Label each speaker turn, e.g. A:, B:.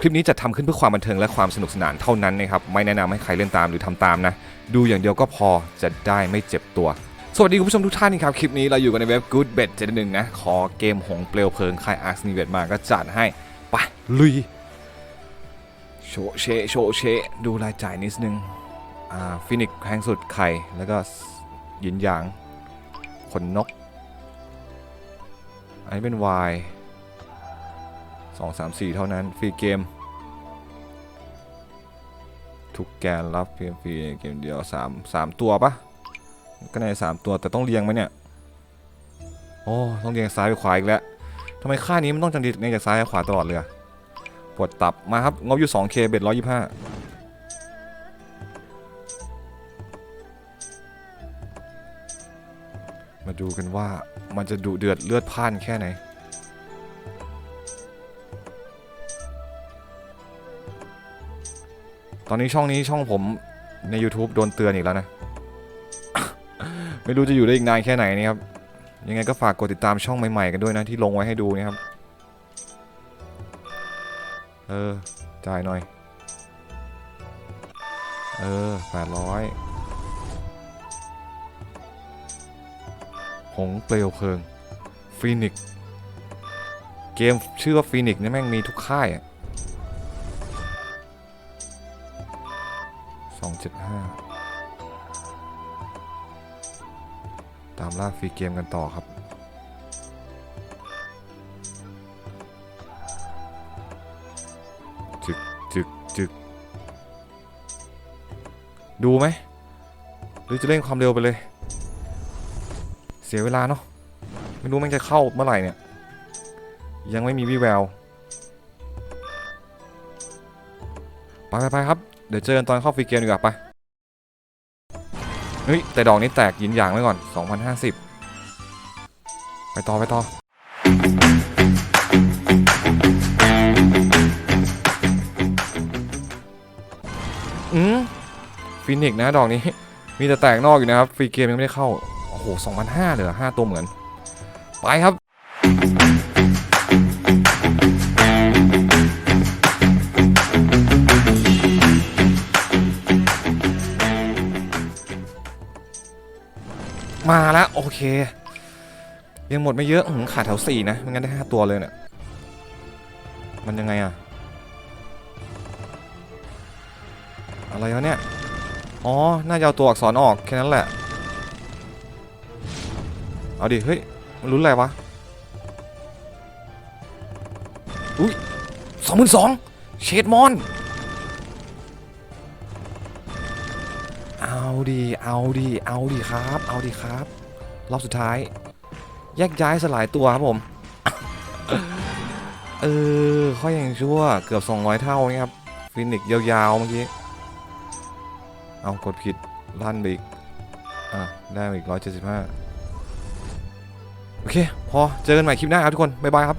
A: คลิปนี้จะทำขึ้นเพื่อความบันเทิงและความสนุกสนานเท่านั้นนะครับ ไม่แนะนำให้ใครเล่นตามหรือทำตามนะ ดูอย่างเดียวก็พอจะได้ไม่เจ็บตัว สวัสดีคุณผู้ชมทุกท่านครับ คลิปนี้เราอยู่กันในเว็บ Good Bet 7หนึ่งนะ ขอเกมหงเปลวเพลิงค่ายอาร์ซนีเวตมาก็จัดให้ ไป ลุย โชเช โชเช ดูรายจ่ายนิดนึง อ่าฟินิกแพงสุดไข่ แล้วก็ยินหยางขนนก อันนี้เป็นวาย 2 3 4 เท่านั้น ฟรีเกม ทุกแกนรับเพียงฟรีเกมเดียว 3 3 ตัวปะก็ใน3ตัวแต่ต้องเรียงไหมเนี่ย โอ้ต้องเรียงซ้ายไปขวาอีกแล้วทำไมค่านี้มันต้องจังดีในจากซ้ายไปขวาตลอดเลยปวดตับมาครับงบอยู่ 2K เบ็ด125มาดูกันว่ามันจะดูเดือดเลือดพ่านแค่ไหน ตอนนี้ช่องนี้ช่องผมใน YouTube โดนเตือนอีกแล้วนะ ไม่รู้จะอยู่ได้อีกนานแค่ไหนนี่ครับ ยังไงก็ฝากกดติดตามช่องใหม่ๆกันด้วยนะ ที่ลงไว้ให้ดูนะครับ เออ จ่ายหน่อย เออแปดร้อยหงเปลวเพลิงฟีนิกเกมชื่อว่าฟีนิกเนี่ยแม่งมีทุกค่ายอะ สองเจ็ดห้าตามล่าฟรีเกมกันต่อครับ จึกจึกจึกดูไหม หรือจะเร่งความเร็วไปเลย เสียเวลาเนาะไม่รู้มันจะเข้าเมื่อไหร่เนี่ย ยังไม่มีวี่แวว ไปไปไปครับ เดี๋ยวเจอกันตอนเข้าฟรีเกมดีกว่าไปเฮ้ยแต่ดอกนี้แตกยินอย่างไว้ก่อน 2,050 ไปต่อไปต่ออืมฟินิกซ์นะดอกนี้ มีแต่แตกนอกอยู่นะครับ ฟรีเกมยังไม่ได้เข้า โอ้โห 2,500เหลือ5ตัวเหมือน ไปครับ มาแล้วโอเค ยังหมดไม่เยอะหือขาดแถวสี่นะไม่งั้นได้ห้าตัวเลยเนี่ยมันยังไงอะอะไรวะเนี่ยอ๋อน่าจะเอาตัวอักษรออกแค่นั้นแหละ เอาดิเฮ้ยมันลุ้นอะไรวะอุ้ยสองหมื่นสองเชดมอน เอาดีเอาดีเอาดีครับ เอาดีครับ รอบสุดท้าย แยกย้ายสลายตัวครับผม เออข้อยังชั่วเกือบ 200 เท่านี่ครับ ฟินิกยาวๆเมื่อกี้ เอากดผิดลั่นไปอีก อะ ได้อีก 175 โอเค พอ เจอกันใหม่คลิปหน้าครับทุกคน บ๊ายบายครับ